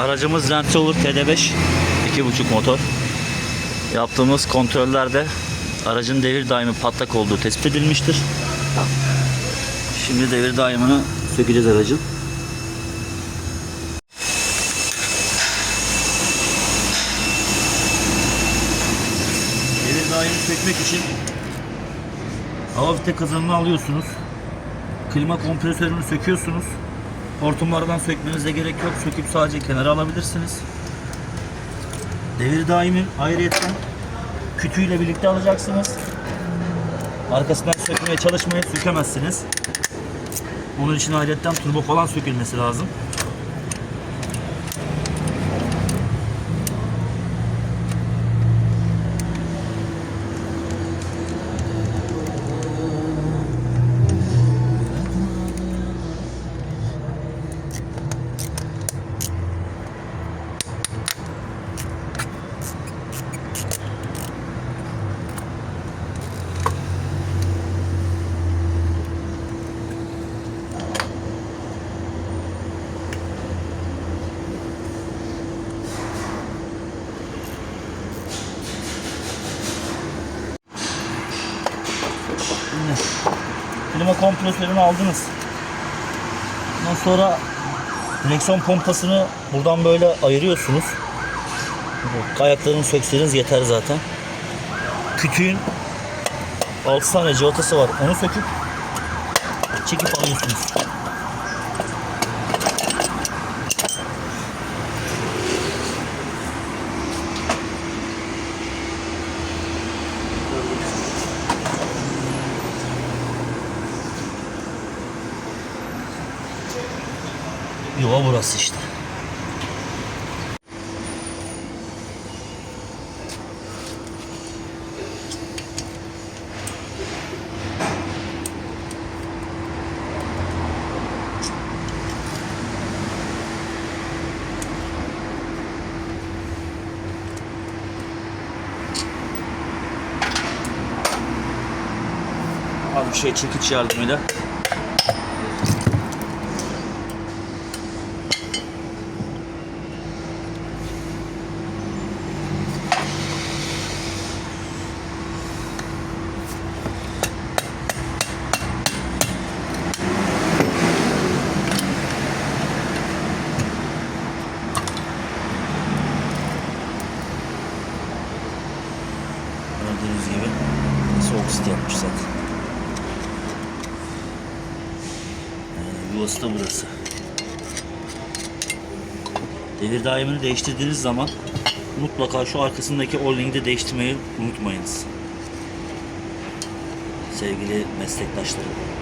Aracımız Land Rover TD5 2.5 motor. Yaptığımız kontrollerde aracın devir daimi patlak olduğu tespit edilmiştir. Şimdi devir daimini sökeceğiz aracın. Devir daimi sökmek için hava vites kazanını alıyorsunuz. Klima kompresörünü söküyorsunuz. Hortumlardan sökmenize gerek yok. Söküp sadece kenara alabilirsiniz. Devir daimin ayrıyetten kütüğüyle birlikte alacaksınız. Arkasından sökmeye çalışmaya sökemezsiniz. Onun için ayrıyetten turbo falan sökülmesi lazım. Şimdi klima kompresörünü aldınız. Ondan sonra direksiyon pompasını buradan böyle ayırıyorsunuz. Ayaklarını sökseniz yeter zaten. Kütüğün 6 tane cıvatası var. Onu söküp çekip alıyorsunuz. Yuva burası işte. Az bir şey çekiç yardımıyla Gördüğünüz gibi soğuk sit yapmış yuvası da burası. Devir daimini değiştirdiğiniz zaman mutlaka şu arkasındaki o-ring'i de değiştirmeyi unutmayınız. Sevgili meslektaşlarım.